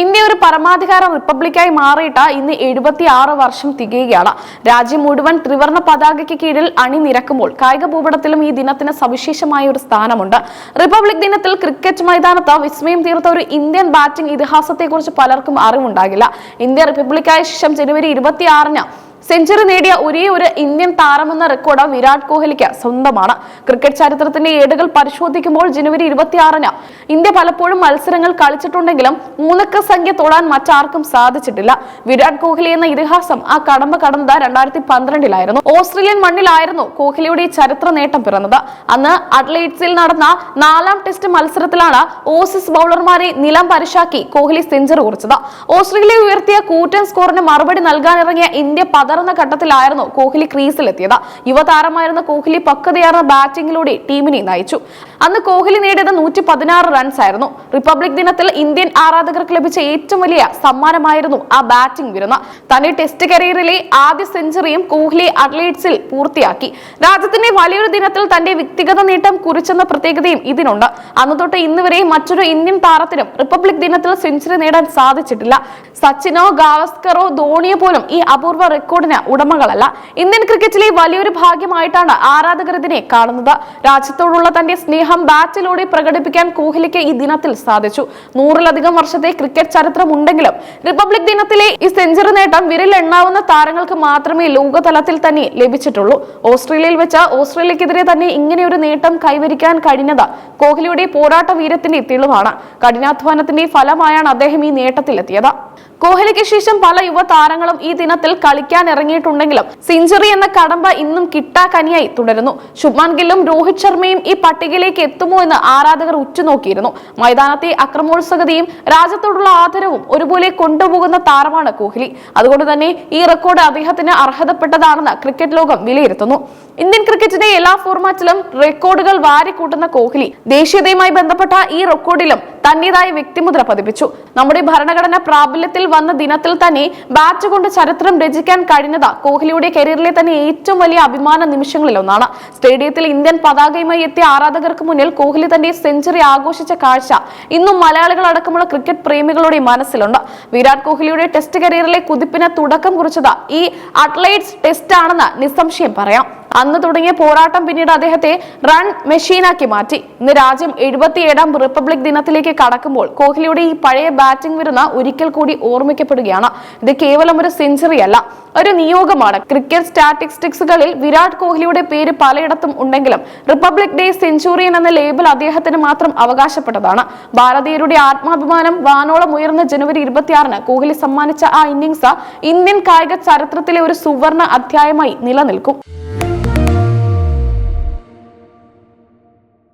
India ഒരു പരമാധികാര റിപ്പബ്ലിക്കായി മാറിയിട്ട് ഇന്ന് എഴുപത്തി ആറ് വർഷം തികയുകയാണ്. രാജ്യം മുഴുവൻ ത്രിവർണ പതാകയ്ക്ക് കീഴിൽ അണിനിരക്കുമ്പോൾ കായിക ഭൂപടത്തിലും ഈ ദിനത്തിന് സവിശേഷമായ ഒരു സ്ഥാനമുണ്ട്. റിപ്പബ്ലിക് ദിനത്തിൽ ക്രിക്കറ്റ് മൈതാനത്ത് വിസ്മയം തീർത്ത ഒരു ഇന്ത്യൻ ബാറ്റിംഗ് ഇതിഹാസത്തെക്കുറിച്ച് പലർക്കും അറിവുണ്ടാകില്ല. ഇന്ത്യ റിപ്പബ്ലിക്കായ ശേഷം ജനുവരി ഇരുപത്തി ആറിന് സെഞ്ചുറി നേടിയ ഒരേ ഒരു ഇന്ത്യൻ താരമെന്ന റെക്കോർഡ് വിരാട് കോഹ്ലിക്ക് സ്വന്തമാണ്. ക്രിക്കറ്റ് ചരിത്രത്തിന്റെ ഏടുകൾ പരിശോധിക്കുമ്പോൾ ജനുവരി ഇരുപത്തിയാറിന് ഇന്ത്യ പലപ്പോഴും മത്സരങ്ങൾ കളിച്ചിട്ടുണ്ടെങ്കിലും മൂന്നക്ക സംഖ്യ തൊടാൻ മറ്റാർക്കും സാധിച്ചിട്ടില്ല. വിരാട് കോഹ്ലി എന്ന ഇതിഹാസം ആ കടമ്പ കടന്നത് രണ്ടായിരത്തി പന്ത്രണ്ടിലായിരുന്നു ഓസ്ട്രേലിയൻ മണ്ണിലായിരുന്നു കോഹ്ലിയുടെ ചരിത്ര നേട്ടം പിറന്നത്. അന്ന് അഡ്ലൈറ്റ്സിൽ നടന്ന നാലാം ടെസ്റ്റ് മത്സരത്തിലാണ് ഓസിസ് ബൗളർമാരെ നിലം പരിശാക്കി കോഹ്ലി സെഞ്ചുറി കുറിച്ചത്. ഓസ്ട്രേലിയ ഉയർത്തിയ കൂറ്റൻ സ്കോറിന് മറുപടി നൽകാനിറങ്ങിയ ഇന്ത്യ പതറുന്ന ഘട്ടത്തിലായിരുന്നു കോഹ്ലി ക്രീസിലെത്തിയത്. യുവതാരമായിരുന്ന കോഹ്ലി പക്വതയാർന്ന ബാറ്റിംഗിലൂടെ ടീമിനെ നയിച്ചു. അന്ന് കോഹ്ലി നേടിയത് നൂറ്റി പതിനാറ് റൺസ് ആയിരുന്നു. റിപ്പബ്ലിക് ദിനത്തിൽ ഇന്ത്യൻ ആരാധകർക്ക് ലഭിച്ച ഏറ്റവും വലിയ സമ്മാനമായിരുന്നു ആ ബാറ്റിംഗ് വിരുന്ന്. തന്റെ ടെസ്റ്റ് കരിയറിലെ ആദ്യ സെഞ്ചുറിയും കോഹ്ലി അത്ലീറ്റ്സിൽ പൂർത്തിയാക്കി. രാജ്യത്തിന്റെ വലിയൊരു ദിനത്തിൽ തന്റെ വ്യക്തിഗത നേട്ടം കുറിച്ചെന്ന പ്രത്യേകതയും ഇതിനുണ്ട്. അന്ന് തൊട്ട് ഇന്ന് വരെ മറ്റൊരു ഇന്ത്യൻ താരത്തിനും റിപ്പബ്ലിക് ദിനത്തിൽ സെഞ്ചുറി നേടാൻ സാധിച്ചിട്ടില്ല. സച്ചിനോ ഗാവസ്കറോ ധോണിയോ പോലും ഈ അപൂർവ റെക്കോർഡിന് ഉടമകളല്ല. ഇന്ത്യൻ ക്രിക്കറ്റിലെ വലിയൊരു ഭാഗ്യമായിട്ടാണ് ആരാധകർ ഇതിനെ കാണുന്നത്. രാജ്യത്തോടുള്ള തന്റെ സ്നേഹം ബാറ്റിലൂടെ പ്രകടിപ്പിക്കാൻ കോഹ്ലിക്ക് ഈ ദിനത്തിൽ സാധിച്ചു. നൂറിലധികം വർഷത്തെ ക്രിക്കറ്റ് ചരിത്രമുണ്ടെങ്കിലും റിപ്പബ്ലിക് ദിനത്തിലെ ഈ സെഞ്ചുറി നേട്ടം വിരൽ എണ്ണാവുന്ന താരങ്ങൾക്ക് മാത്രമേ ലോകതലത്തിൽ തന്നെ ലഭിച്ചിട്ടുള്ളൂ. ഓസ്ട്രേലിയയിൽ വെച്ച് ഓസ്ട്രേലിയക്കെതിരെ തന്നെ ഇങ്ങനെ ഒരു നേട്ടം കൈവരിക്കാൻ കഴിഞ്ഞത് കോഹ്ലിയുടെ പോരാട്ട വീരത്തിന്റെ തെളിവാണ്. കഠിനാധ്വാനത്തിന്റെ ഫലമായാണ് അദ്ദേഹം ഈ നേട്ടത്തിലെത്തിയത്. കോഹ്ലിക്ക് ശേഷം പല യുവതാരങ്ങളും ഈ ദിനത്തിൽ കളിക്കാൻ ഇറങ്ങിയിട്ടുണ്ടെങ്കിലും സെഞ്ചുറി എന്ന കടമ്പ ഇന്നും കിട്ടാക്കനിയായി തുടരുന്നു. ശുഭ്മാൻ ഗില്ലും രോഹിത് ശർമ്മയും ഈ പട്ടികയിലേക്ക് എത്തുമോ എന്ന് ആരാധകർ ഉറ്റുനോക്കിയിരുന്നു. മൈതാനത്തെ അക്രമോത്സുകതയും രാജ്യത്തോടുള്ള ആദരവും ഒരുപോലെ കൊണ്ടുപോകുന്ന താരമാണ് കോഹ്ലി. അതുകൊണ്ട് തന്നെ ഈ റെക്കോർഡ് അദ്ദേഹത്തിന് അർഹതപ്പെട്ടതാണെന്ന് ക്രിക്കറ്റ് ലോകം വിലയിരുത്തുന്നു. ഇന്ത്യൻ ക്രിക്കറ്റിന്റെ എല്ലാ ഫോർമാറ്റിലും റെക്കോർഡുകൾ വാരിക്കൂട്ടുന്ന കോഹ്ലി. ദേശീയതയുമായി ബന്ധപ്പെട്ട ഈ റെക്കോർഡിലും തന്റേതായ വ്യക്തിമുദ്ര പതിപ്പിച്ചു. നമ്മുടെ ഭരണഘടന പ്രാബല്യത്തിൽ വന്ന ദിനത്തിൽ തന്നെ ബാറ്റ് കൊണ്ട് ചരിത്രം രചിക്കാൻ കഴിഞ്ഞത് കോഹ്ലിയുടെ കരിയറിലെ തന്നെ ഏറ്റവും വലിയ അഭിമാന നിമിഷങ്ങളിൽ ഒന്നാണ്. സ്റ്റേഡിയത്തിൽ ഇന്ത്യൻ പതാകയുമായി എത്തിയ ആരാധകർക്ക് മുന്നിൽ കോഹ്ലി തന്റെ സെഞ്ചുറി ആഘോഷിച്ച കാഴ്ച ഇന്നും മലയാളികൾ അടക്കമുള്ള ക്രിക്കറ്റ് പ്രേമികളുടെ മനസ്സിലുണ്ട്. വിരാട് കോഹ്ലിയുടെ ടെസ്റ്റ് കരിയറിലെ കുതിപ്പിന് തുടക്കം കുറിച്ചത് ഈ അത്ലൈറ്റ്സ് ടെസ്റ്റ് ആണെന്ന് നിസ്സംശയം പറയാം. അന്ന് തുടങ്ങിയ പോരാട്ടം പിന്നീട് അദ്ദേഹത്തെ റൺ മെഷീനാക്കി മാറ്റി. ഇന്ന് രാജ്യം എഴുപത്തിയേഴാം റിപ്പബ്ലിക് ദിനത്തിലേക്ക് കടക്കുമ്പോൾ കോഹ്ലിയുടെ ഈ പഴയ ബാറ്റിംഗ് വരുന്ന ഒരിക്കൽ കൂടി ഓർമ്മിക്കപ്പെടുകയാണ്. ഇത് കേവലം ഒരു സെഞ്ചുറി അല്ല ഒരു നിയോഗമാണ്. ക്രിക്കറ്റ് സ്റ്റാറ്റിസ്റ്റിക്സുകളിൽ വിരാട് കോഹ്ലിയുടെ പേര് പലയിടത്തും ഉണ്ടെങ്കിലും റിപ്പബ്ലിക് ഡേ സെഞ്ചുറിയൻ എന്ന ലേബൽ അദ്ദേഹത്തിന് മാത്രം അവകാശപ്പെട്ടതാണ്. ഭാരതീയരുടെ ആത്മാഭിമാനം വാനോളം ഉയർന്ന ജനുവരി ഇരുപത്തിയാറിന് കോഹ്ലി സമ്മാനിച്ച ആ ഇന്നിംഗ്സ് ഇന്ത്യൻ കായിക ചരിത്രത്തിലെ ഒരു സുവർണ അധ്യായമായി നിലനിൽക്കും.